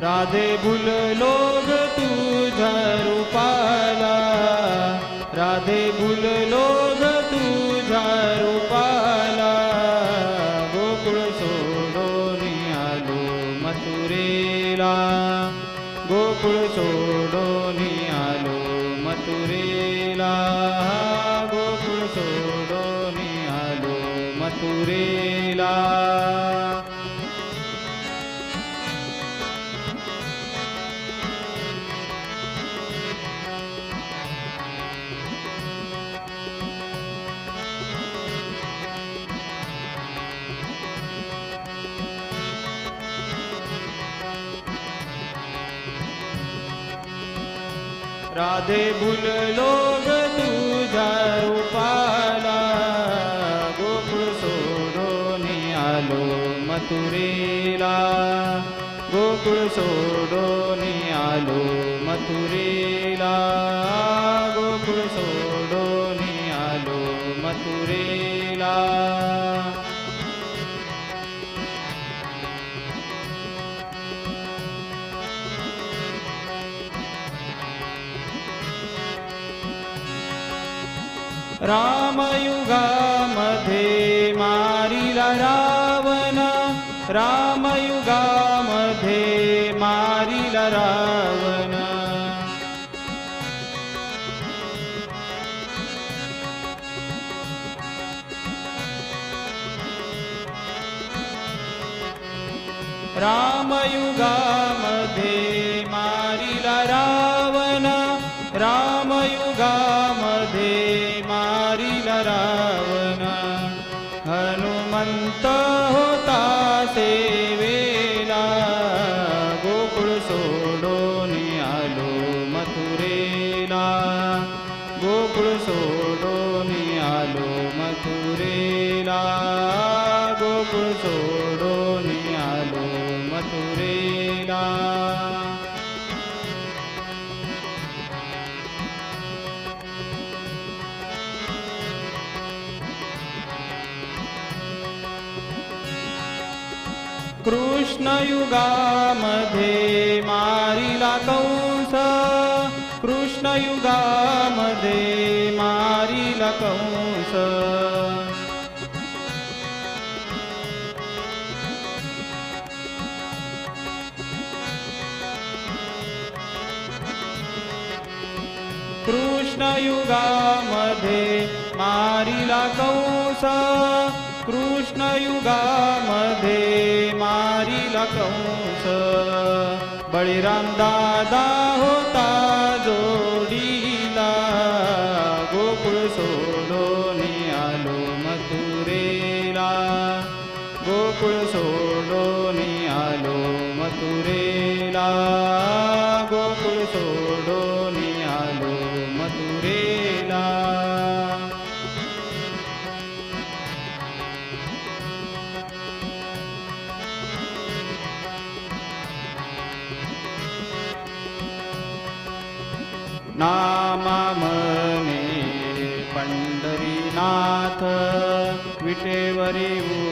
राधे भुललो ग तुझ्या रूपाला. राधे भुललो ग तुझ्या रूपाला. गोकुळ सोडून आलो मथुरेला. गोकुळ सोडून आलो मथुरेला. गोकुळ सोडून आलो मथुरेला. राधे भुललो ग तुझ्या रूपाला. गोकुळ सोडून आलो मथुरेला. गोकुळ सोडून आलो मथुरेला. रामयुगामध्ये मारिला रावण रामयुगामध्ये मारिला रावण. रामयुगामध्ये सेवेला गोकुळ सोडून आलो मथुरेला. गोकुळ सोडून आलो मथुरेला. गोकुळ सोड कृष्णयुगामध्ये मारिला कंस. कृष्णयुगामध्ये मारिला कंस. कृष्णयुगामध्ये मारिला कंस. कृष्णयुगामध्ये मारिला कंस. बळीराम दादा होता जोडीला. गोकुळ सोडून आलो मथुरेला. गोकुळ सोडून आलो मथुरेला. नामे पण्डरीनाथ क्विटेवरि ओ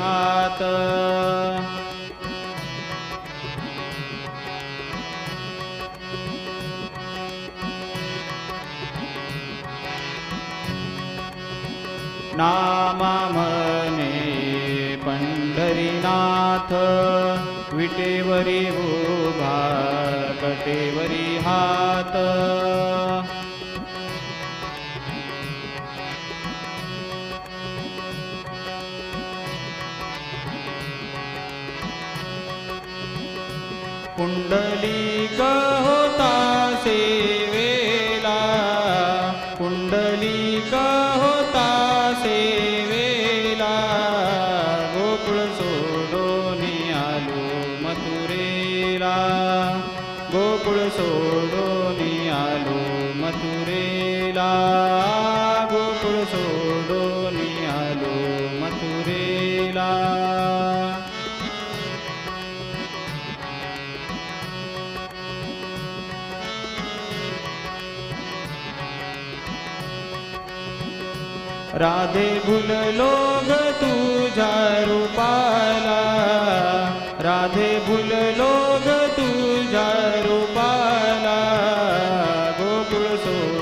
हात नामे पण्डरीनाथ विटेवरी कटेवरी हात पुंडलिक मथुरेला गोकुळ सोडून आलो मथुरेला। गोकुळ सोडून आलो मथुरेला। राधे भुललो ग तुझ्या रूपाला। तुझ्या रूपाला गोकुळ सो